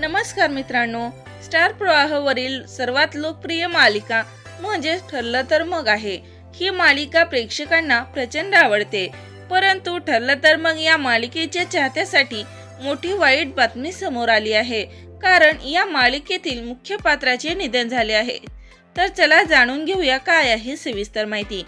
नमस्कार मित्रांनो स्टार प्रवाहवरील सर्वात लोकप्रिय मालिका म्हणजेच ठरलं तर मग आहे. ही मालिका प्रेक्षकांना प्रचंड आवडते. परंतु ठरलं तर मग या मालिकेच्या चाहत्यासाठी मोठी वाईट बातमी समोर आली आहे. कारण या मालिकेतील मुख्य पात्राचे निधन झाले आहे. तर चला जाणून घेऊया काय आहे सविस्तर माहिती.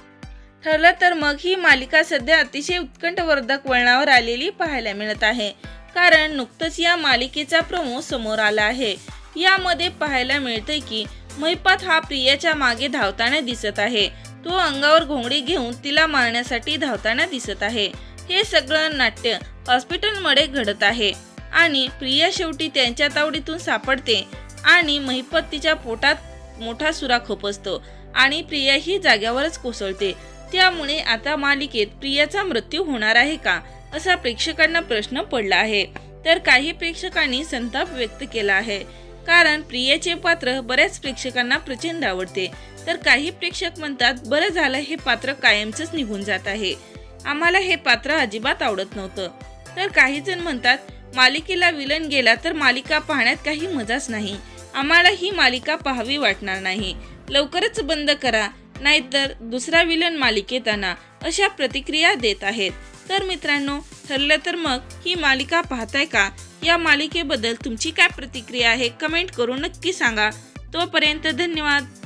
ठरलं तर मग ही मालिका सध्या अतिशय उत्कंठवर्धक वळणावर आलेली पाहायला मिळत आहे. कारण नुकतंच या मालिकेचा प्रोमो समोर आला आहे. यामध्ये पाहायला मिळतंय की महिपात हा प्रियाच्या मागे धावताना दिसत आहे. तो अंगावर घोंगडी घेऊन तिला मारण्यासाठी धावताना दिसत आहे. हे सगळं नाट्य हॉस्पिटलमध्ये घडत आहे. आणि प्रिया शेवटी त्यांच्या तावडीतून सापडते आणि महिपत तिच्या पोटात मोठा सुरा खोपसतो आणि प्रिया ही जाग्यावरच कोसळते. त्यामुळे आता मालिकेत प्रियाचा मृत्यू होणार आहे का? असा प्रेक्षकांना प्रश्न पडला आहे. तर काही प्रेक्षकांनी संताप व्यक्त केला आहे. कारण प्रियाचे पात्र बऱ्याच प्रेक्षकांना प्रचंड आवडते. तर काही प्रेक्षक म्हणतात बरं झालं हे पात्र कायमचंच निघून जात आहे. आम्हाला हे पात्र अजिबात आवडत नव्हतं. तर काही जण म्हणतात मालिकेला विलन गेला तर मालिका पाहण्यात काही मजाच नाही. आम्हाला ही मालिका पाहावी वाटणार नाही. लवकरच बंद करा. नाहीतर दुसरा विलन मालिकेत आणा. अशा प्रतिक्रिया देत आहेत. तर मित्रांनो ठरलं तर मग ही मालिका पाहताय का? या मालिकेबद्दल तुमची काय प्रतिक्रिया आहे? कमेंट करून नक्की सांगा. तोपर्यंत धन्यवाद.